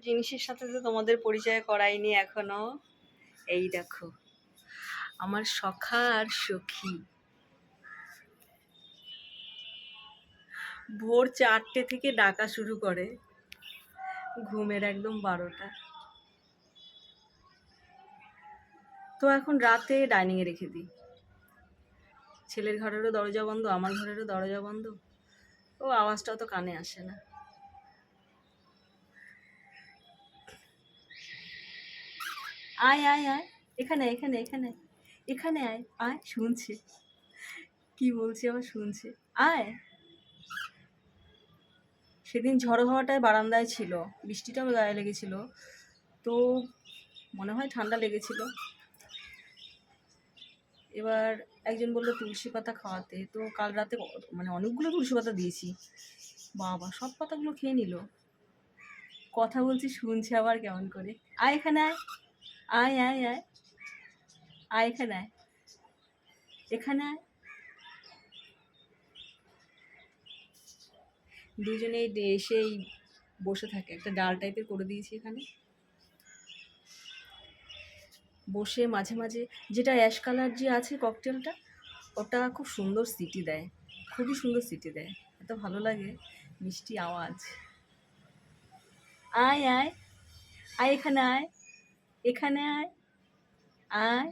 জিনিসের সাথে তো তোমাদের পরিচয় করাইনি এখনও। এই দেখো, আমার সখা আর সখী। ভোর চারটে থেকে ডাকা শুরু করে, ঘুমের একদম বারোটা। তো এখন রাতে ডাইনিংয়ে রেখে দিই। ছেলের ঘরেরও দরজা বন্ধ, আমার ঘরেরও দরজা বন্ধ। ও আওয়াজটাও তো কানে আসে না। আয় আয় আয়। এখানে এখানে এখানে। এখানে আয় আয়। শুনছে। কি বলছি আবার শুনছে? আয়। সেদিন ঝড়ো হওয়াটায় বারান্দায় ছিল। বৃষ্টিটাও গায়ে লেগেছিল। তো মনে হয় ঠান্ডা লেগেছিল। এবার একজন বলল, তুলসী পাতা খাওয়াতে। তো কাল রাতে মানে অনেকগুলো তুলসী পাতা দিয়েছি। বাবা, সব পাতাগুলো খেয়ে নিল। কথা বলছি, শুনছে আবার কেমন করে। আয়, এখানে আয়। আয় আয় আয়। আয় এখানে আয়। এখানে আয়। দুজনেই এসেই বসে থাকে। একটা ডাল টাইপের করে দিয়েছি এখানে। বসে মাঝে মাঝে যেটা অ্যাশ কালার যে আছে ককটেলটা, ওটা খুব সুন্দর সিটি দেয়। খুবই সুন্দর সিটি দেয়। এত ভালো লাগে। মিষ্টি আওয়াজ। আয় আয়। আয় এখানে আয়। এখানে আয় আয়।